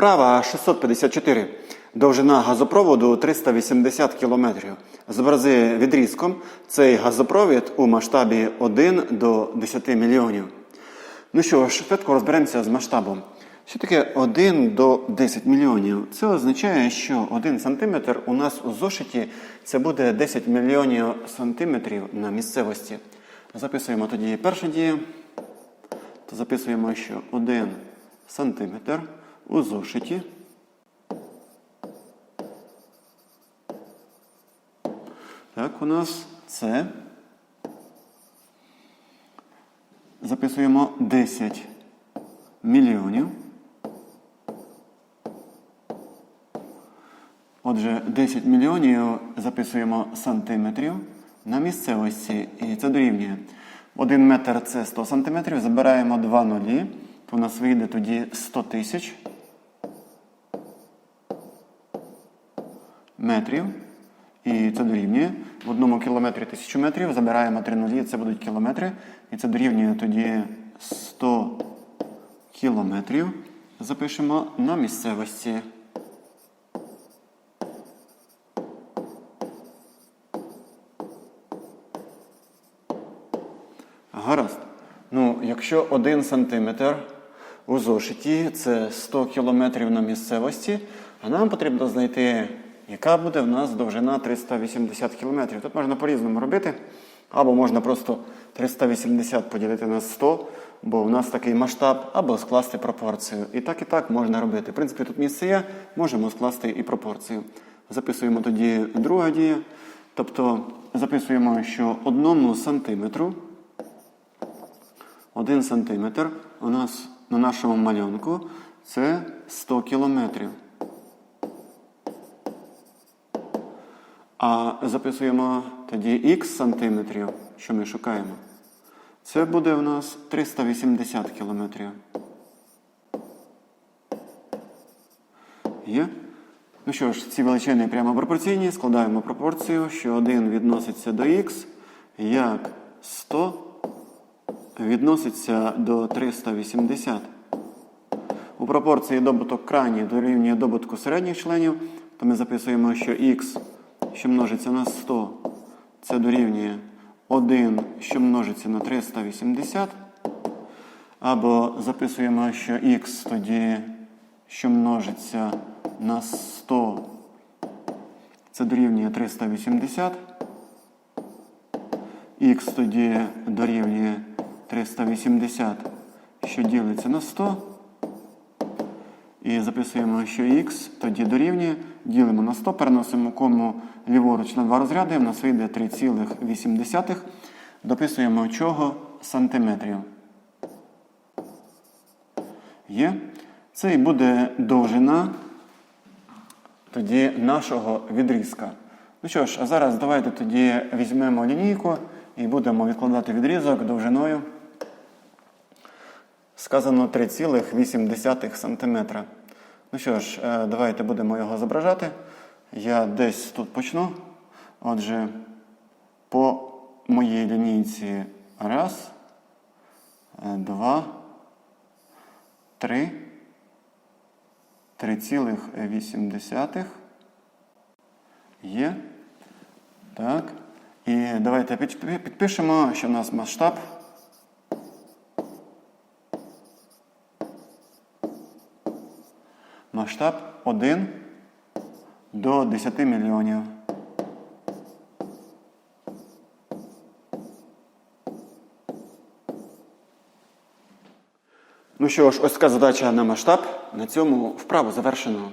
Вправа 654. Довжина газопроводу 380 км. Зобрази відрізком цей газопровід у масштабі 1 до 10 мільйонів. Ну що ж, швидко розберемося з масштабом. Що таке 1 до 10 мільйонів? Це означає, що 1 сантиметр у нас у зошиті це буде 10 мільйонів сантиметрів на місцевості. Записуємо тоді першу дію. Записуємо, що 1 сантиметр у зошиті. Так, у нас це. Записуємо 10 мільйонів. Отже, 10 мільйонів записуємо сантиметрів на місцевості. І це дорівнює. 1 метр це 100 сантиметрів. Забираємо 2 нулі. То у нас вийде тоді 100 тисяч метрів. І це дорівнює. В одному кілометрі 1000 метрів. Забираємо 3 нулі, це будуть кілометри. І це дорівнює тоді 100 кілометрів. Запишемо на місцевості. Гаразд. Ну, якщо 1 сантиметр у зошиті це 100 кілометрів на місцевості, а нам потрібно знайти, яка буде в нас довжина 380 кілометрів. Тут можна по-різному робити. Або можна просто 380 поділити на 100, бо в нас такий масштаб, або скласти пропорцію. І так, і так можна робити. В принципі, тут місце є, можемо скласти і пропорцію. Записуємо тоді друга дія. Тобто записуємо, що одному сантиметру 1 сантиметр у нас на нашому малюнку це 100 кілометрів. А записуємо тоді х сантиметрів, що ми шукаємо. Це буде у нас 380 кілометрів. Є? Ну що ж, ці величини прямо пропорційні. Складаємо пропорцію, що 1 відноситься до х, як 100 відноситься до 380. У пропорції добуток крайній дорівнює добутку середніх членів, то ми записуємо, що х, що множиться на 100, це дорівнює 1, що множиться на 380. Або записуємо, що х тоді, що множиться на 100, це дорівнює 380. Х тоді дорівнює 380, що ділиться на 100. І записуємо, що х тоді дорівнює. Ділимо на 100, переносимо кому ліворуч на два розряди. У нас вийде 3,8. Дописуємо чого сантиметрів. Є. Це і буде довжина тоді нашого відрізка. Ну що ж, а зараз давайте тоді візьмемо лінійку і будемо відкладати відрізок довжиною. Сказано 3,8 см. Ну що ж, е, давайте будемо його зображати. Я десь тут почну. Отже, по моїй лінійці раз, е, два, три, 3,8 є. Так. І давайте підпишемо, що в нас масштаб. Масштаб 1 до 10 мільйонів. Ну що ж, ось така задача на масштаб. На цьому вправу завершено.